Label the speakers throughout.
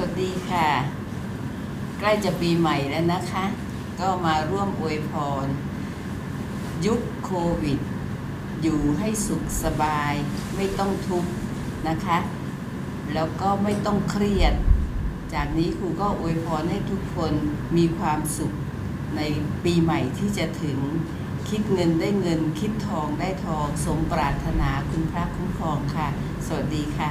Speaker 1: วัสดีค่ะ ใกล้จะปีใหม่แล้วนะคะ ก็มาร่วมอวยพร ยุคโควิด อยู่ให้สุขสบาย ไม่ต้องทุกข์นะคะ แล้วก็ไม่ต้องเครียด จากนี้ครูก็อวยพรให้ทุกคนมีความสุขในปีใหม่ที่จะถึงคิดเงินได้เงินคิดทองได้ทอง สมปรารถนาคุณพระคุ้มครองค่ะ สวัสดีค่ะ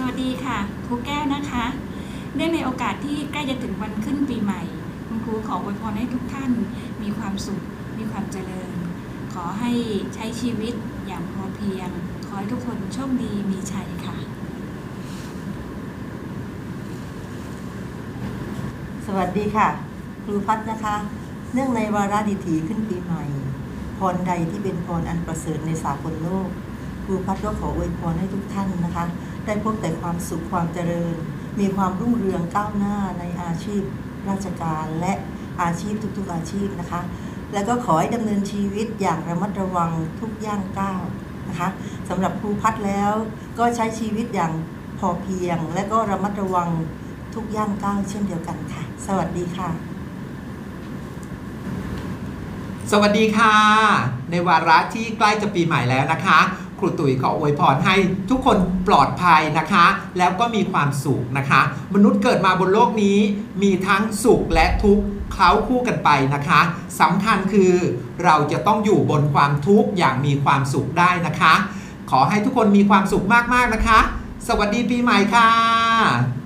Speaker 2: สวัสดีค่ะ ครูแก้วนะคะ เนื่องในโอกาสที่ใกล้จะถึงวันขึ้นปีใหม่ คุณครูขออวยพรให้ทุกท่านมีความสุข มีความเจริญ ขอให้ใช้ชีวิตอย่างพอเพียง ขอให้ทุกคนโชคดีมีชัยค่ะ
Speaker 3: สวัสดีค่ะ ครูพัฒนะคะ เนื่องในวาระดิถีขึ้นปีใหม่ พรใดที่เป็นพรอันประเสริฐในสากลโลก ครูพัฒก็ขออวยพรให้ทุกท่านนะคะ ได้พบแต่ความสุขความเจริญ มีความรุ่งเรืองก้าวหน้าในอาชีพราชการและอาชีพทุกๆอาชีพนะคะ แล้วก็ขอให้ดำเนินชีวิตอย่างระมัดระวังทุกย่างก้าวนะคะสำหรับครูพัฒแล้วก็ใช้ชีวิตอย่างพอเพียง และก็ระมัดระวังทุกย่างก้าวเช่นเดียวกันค่ะ สวัสดีค่ะ
Speaker 4: สวัสดีค่ะ ในวาระที่ใกล้จะปีใหม่แล้วนะคะ ครูตุ๋ยขออวยพรให้ทุกคนปลอดภัยนะคะ แล้วก็มีความสุขนะคะ มนุษย์เกิดมาบนโลกนี้ มีทั้งสุขและทุกข์เคล้าคู่กันไปนะคะสำคัญคือเราจะต้องอยู่บนความทุกข์อย่างมีความสุขได้นะคะ ขอให้ทุกคนมีความสุขมากๆนะคะ สวัสดีปีใหม่ค่ะ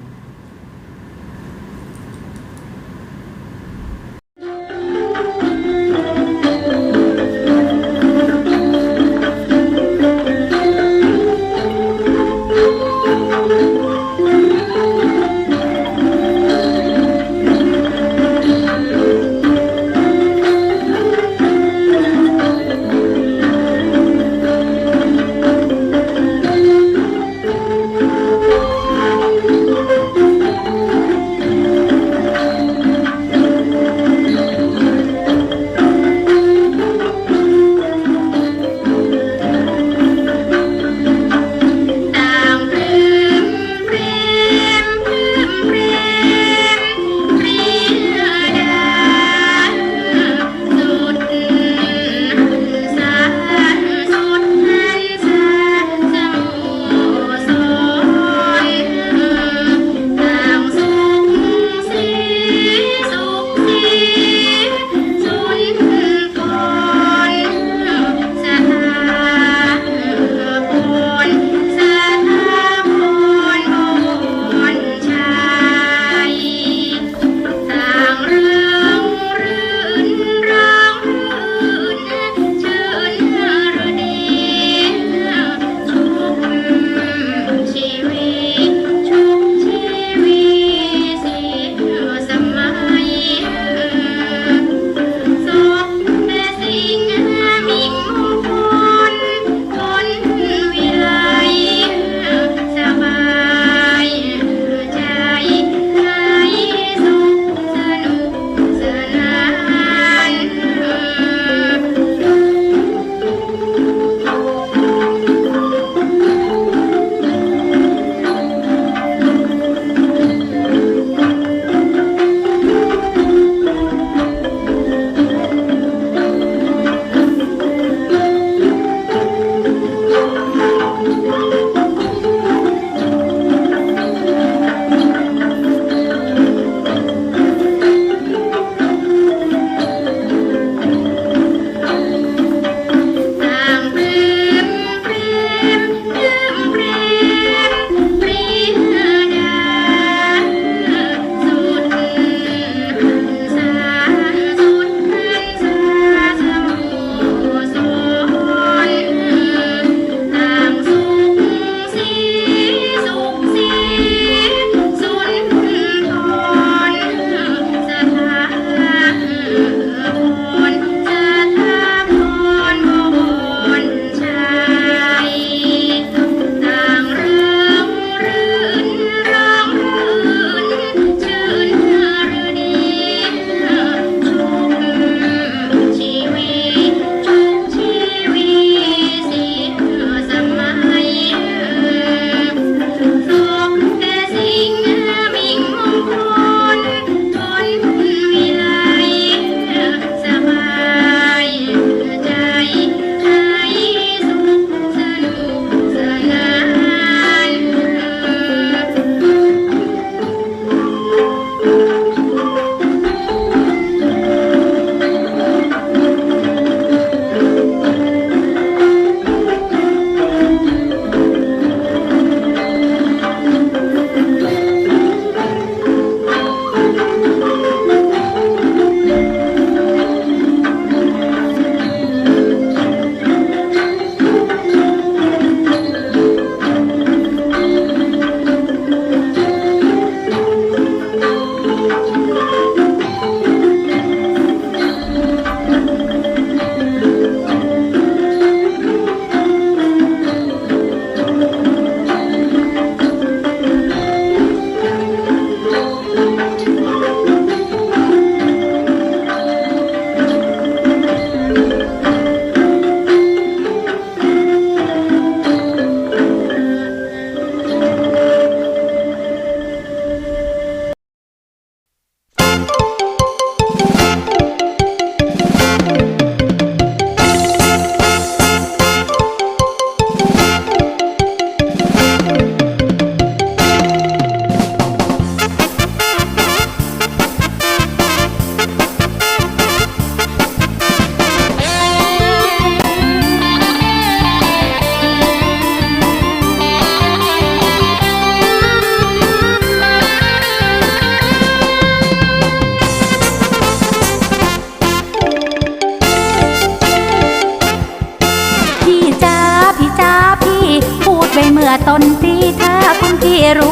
Speaker 5: ต้นปีถ้าคุณพี่ร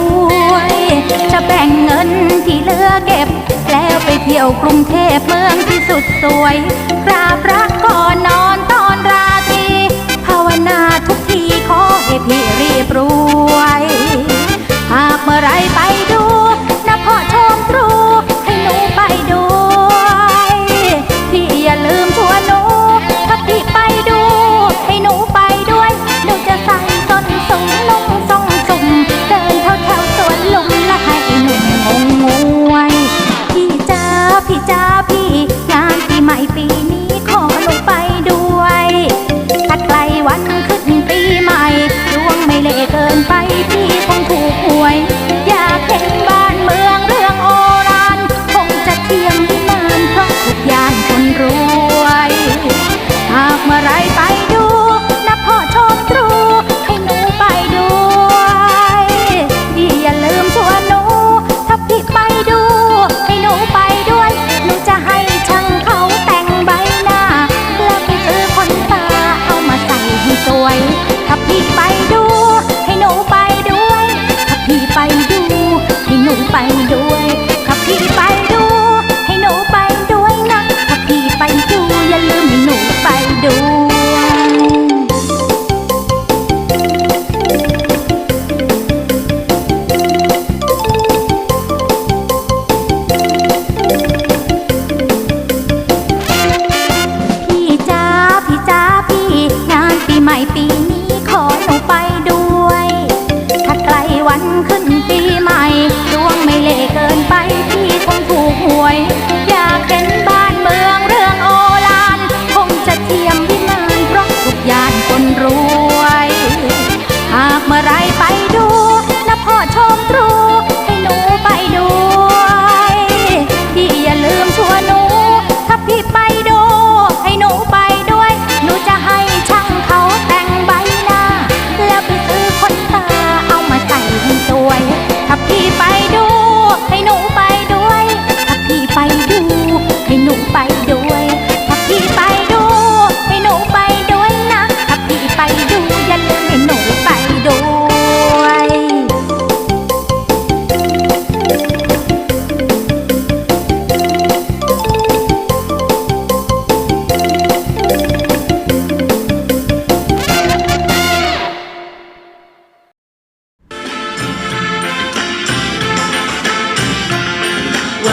Speaker 5: วย จะแบ่งเงินที่เหลือเก็บ แล้วไปเที่ยวกรุงเทพเมืองที่สุดสวยกราบรักก่อนนอนตอนราตรีภาวนาทุกทีขอให้พี่รีบรวย หากเมื่อไรไปดู หวย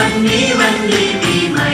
Speaker 5: วันนี้วันดีปีใหม่